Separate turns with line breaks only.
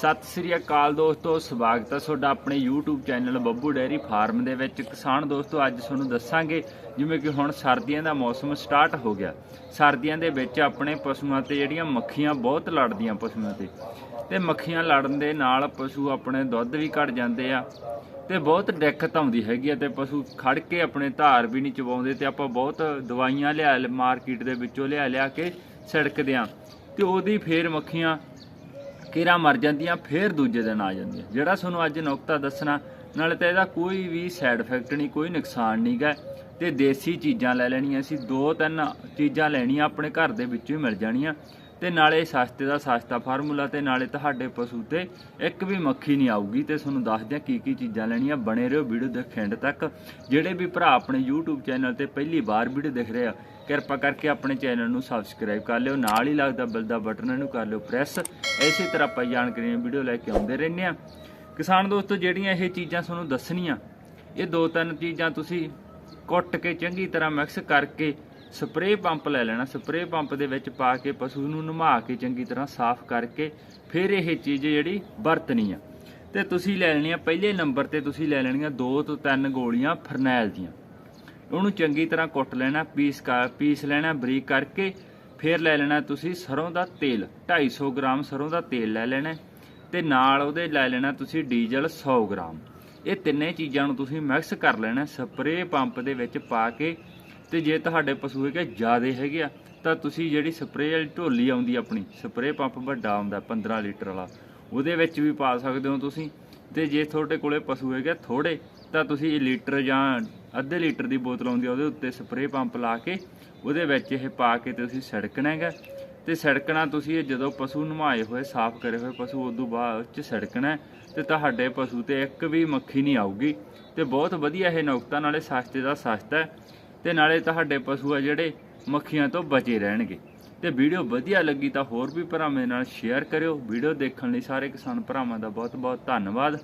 ਸਤਿ ਸ੍ਰੀ ਅਕਾਲ ਦੋਸਤੋ, ਸਵਾਗਤ ਹੈ ਤੁਹਾਡਾ ਆਪਣੇ YouTube channel Babbu dairy farm ਦੇ ਵਿੱਚ। ਕਿਸਾਨ ਦੋਸਤੋ, ਅੱਜ ਤੁਹਾਨੂੰ ਦੱਸਾਂਗੇ ਜਿਵੇਂ ਕਿ ਹੁਣ ਸਰਦੀਆਂ ਦਾ ਮੌਸਮ ਸਟਾਰਟ ਹੋ ਗਿਆ। ਸਰਦੀਆਂ ਦੇ ਵਿੱਚ ਆਪਣੇ ਪਸ਼ੂਆਂ ਤੇ ਜਿਹੜੀਆਂ ਮੱਖੀਆਂ ਬਹੁਤ ਲੜਦੀਆਂ ਪਸ਼ੂਆਂ ਤੇ। ਤੇ ਮੱਖੀਆਂ ਲੜਨ ਦੇ ਨਾਲ ਪਸ਼ੂ ਆਪਣੇ ਦੁੱਧ ਵੀ ਘਟ ਜਾਂਦੇ ਆ ਤੇ ਬਹੁਤ ਦਿੱਕਤ ਆਉਂਦੀ ਹੈਗੀ ਆ ਤੇ ਪਸ਼ੂ ਖੜ ਕੇ ਆਪਣੇ ਧਾਰ ਵੀ ਨਹੀਂ ਚਵਾਉਂਦੇ ਤੇ ਆਪਾਂ ਬਹੁਤ ਦਵਾਈਆਂ ਲਿਆ, ਮਾਰਕੀਟ ਦੇ ਵਿੱਚੋਂ ਲਿਆ ਲਿਆ ਕੇ ਛਿੜਕਦੇ ਆ। ਤੇ ਉਹਦੀ ਫੇਰ ਮੱਖੀਆਂ ਕੀਰਾ ਮਰ ਜਾਂਦੀਆਂ, ਫਿਰ ਦੂਜੇ ਦਿਨ ਆ ਜਾਂਦੀਆਂ। ਜਿਹੜਾ ਤੁਹਾਨੂੰ ਅੱਜ ਨੁਕਤਾ ਦੱਸਣਾ, ਨਾਲੇ ਤਾਂ ਇਹਦਾ ਕੋਈ ਵੀ ਸਾਈਡ ਇਫੈਕਟ ਨਹੀਂ, ਕੋਈ ਨੁਕਸਾਨ ਨਹੀਂ ਗਾ। ਤੇ ਦੇਸੀ ਚੀਜ਼ਾਂ ਲੈ ਲੈਣੀਆਂ ਸੀ, ਦੋ ਤਿੰਨ ਚੀਜ਼ਾਂ ਲੈਣੀਆਂ ਆਪਣੇ ਘਰ ਦੇ ਵਿੱਚੋਂ ਹੀ ਮਿਲ ਜਾਣੀਆਂ। ਤੇ ਨਾਲੇ ਸਸਤੇ ਦਾ ਸਸਤਾ ਫਾਰਮੂਲਾ ਤੇ ਨਾਲੇ ਤੁਹਾਡੇ ਪਸ਼ੂ ਤੇ ਇੱਕ ਵੀ ਮੱਖੀ ਨਹੀਂ ਆਊਗੀ ਤੇ ਤੁਹਾਨੂੰ ਦੱਸਦੇ ਹਾਂ ਕੀ ਕੀ ਚੀਜ਼ਾਂ ਲੈਣੀਆਂ, ਬਣੇ ਰਹੋ ਵੀਡੀਓ ਦੇ ਐਂਡ ਤੱਕ। ਜਿਹੜੇ ਵੀ ਭਰਾ ਆਪਣੇ YouTube ਚੈਨਲ ਤੇ ਪਹਿਲੀ ਵਾਰ ਵੀਡੀਓ ਦੇਖ ਰਹੇ ਆ, ਕਿਰਪਾ ਕਰਕੇ ਆਪਣੇ ਚੈਨਲ ਨੂੰ ਸਬਸਕ੍ਰਾਈਬ ਕਰ ਲਿਓ, ਨਾਲ ਹੀ ਲੱਗਦਾ ਬੈਲ ਦਾ ਬਟਨ ਇਹਨੂੰ ਕਰ ਲਿਓ ਪ੍ਰੈਸ। ਇਸੇ ਤਰ੍ਹਾਂ ਆਪਾਂ ਜਾਣਕਾਰੀਆਂ ਵੀਡੀਓ ਲੈ ਕੇ ਆਉਂਦੇ ਰਹਿੰਦੇ ਆ। ਕਿਸਾਨ ਦੋਸਤੋ, ਜਿਹੜੀਆਂ ਇਹ ਚੀਜ਼ਾਂ ਤੁਹਾਨੂੰ ਦੱਸਣੀਆਂ, ਇਹ ਦੋ ਤਿੰਨ ਚੀਜ਼ਾਂ ਤੁਸੀਂ ਕੁੱਟ ਕੇ ਚੰਗੀ ਤਰ੍ਹਾਂ ਮਿਕਸ ਕਰਕੇ ਸਪਰੇਅ ਪੰਪ ਲੈ ਲੈਣਾ, ਸਪਰੇਅ ਪੰਪ ਦੇ ਵਿੱਚ ਪਾ ਕੇ ਪਸ਼ੂ ਨੂੰ ਨਮਾ ਕੇ ਚੰਗੀ ਤਰ੍ਹਾਂ ਸਾਫ਼ ਕਰਕੇ ਫਿਰ ਇਹ ਚੀਜ਼ ਜਿਹੜੀ ਵਰਤਣੀ ਆ। ਤੇ ਤੁਸੀਂ ਲੈ ਲੈਣੀ ਆ ਪਹਿਲੇ ਨੰਬਰ ਤੇ ਤੁਸੀਂ ਲੈ ਲੈਣੀਆਂ ਦੋ ਤੋਂ ਤਿੰਨ ਗੋਲੀਆਂ ਫਰਨੈਲ ਦੀਆਂ। ਉਹਨੂੰ ਚੰਗੀ ਤਰ੍ਹਾਂ ਕੁੱਟ ਲੈਣਾ, ਪੀਸ ਕਰ ਪੀਸ ਲੈਣਾ, ਬਰੀਕ ਕਰਕੇ ਫਿਰ ਲੈ ਲੈਣਾ ਤੁਸੀਂ ਸਰੋਂ ਦਾ ਤੇਲ 250 ਗ੍ਰਾਮ ਸਰੋਂ ਦਾ ਤੇਲ ਲੈ ਲੈਣਾ ਤੇ ਨਾਲ ਉਹਦੇ ਲੈ ਲੈਣਾ ਤੁਸੀਂ ਡੀਜ਼ਲ 100 ਗ੍ਰਾਮ। ਇਹ ਤਿੰਨੇ ਚੀਜ਼ਾਂ ਨੂੰ ਤੁਸੀਂ ਮਿਕਸ ਕਰ ਲੈਣਾ, ਸਪਰੇਅ ਪੰਪ ਦੇ ਵਿੱਚ ਪਾ ਕੇ ਤੇ ਜੇ ਤੁਹਾਡੇ ਪਸ਼ੂ ਹੈਗੇ ਜ਼ਿਆਦੇ ਹੈਗੇ ਆ, ਤਾਂ ਤੁਸੀਂ ਜਿਹੜੀ ਸਪਰੇਅ ਵਾਲੀ ਢੋਲੀ ਆਉਂਦੀ ਆਪਣੀ, ਸਪਰੇਅ ਪੰਪ ਵੱਡਾ ਆਉਂਦਾ 15 ਲੀਟਰ ਵਾਲਾ, ਉਹਦੇ ਵਿੱਚ ਵੀ ਪਾ ਸਕਦੇ ਹੋ ਤੁਸੀਂ। ਤੇ ਜੇ ਤੁਹਾਡੇ ਕੋਲੇ ਪਸ਼ੂ ਹੈਗੇ ਥੋੜੇ ਤਾਂ ਤੁਸੀਂ ਲੀਟਰ ਜਾਂ ਅੱਧੇ ਲੀਟਰ ਦੀ ਬੋਤਲ ਆਉਂਦੀ ਆ, ਉਹਦੇ ਉੱਤੇ ਸਪਰੇਅ ਪੰਪ ਲਾ ਕੇ, ਉਹਦੇ ਵਿੱਚ ਇਹ ਪਾ ਕੇ ਤੁਸੀਂ ਸੜਕਣਾ ਹੈਗਾ। ਤੇ ਸੜਕਣਾ ਤੁਸੀਂ ਇਹ ਜਦੋਂ ਪਸ਼ੂ ਨਵਾਏ ਹੋਏ, ਸਾਫ਼ ਕਰੇ ਹੋਏ ਪਸ਼ੂ, ਉਦੋਂ ਬਾਅਦ ਚ ਸੜਕਣਾ ਹੈ ਤੇ ਤੁਹਾਡੇ ਪਸ਼ੂ ਤੇ ਇੱਕ ਵੀ ਮੱਖੀ ਨਹੀਂ ਆਊਗੀ। ਤੇ ਬਹੁਤ ਵਧੀਆ ਇਹ ਨੁਕਤਾ, ਨਾਲੇ ਸਸਤੇ ਦਾ ਸਸਤਾ ਹੈ। ਤੇ ਨਾਲੇ ਤੁਹਾਡੇ ਪਸ਼ੂ ਆ ਜਿਹੜੇ ਮੱਖੀਆਂ ਤੋਂ ਬਚੇ ਰਹਿਣਗੇ। ਤੇ ਵੀਡੀਓ ਵਧੀਆ ਲੱਗੀ ਤਾਂ ਹੋਰ ਵੀ ਭਰਾਵਾਂ ਨਾਲ ਸ਼ੇਅਰ ਕਰਿਓ। ਵੀਡੀਓ ਦੇਖਣ ਲਈ ਸਾਰੇ ਕਿਸਾਨ ਭਰਾਵਾਂ ਦਾ ਬਹੁਤ ਬਹੁਤ ਧੰਨਵਾਦ।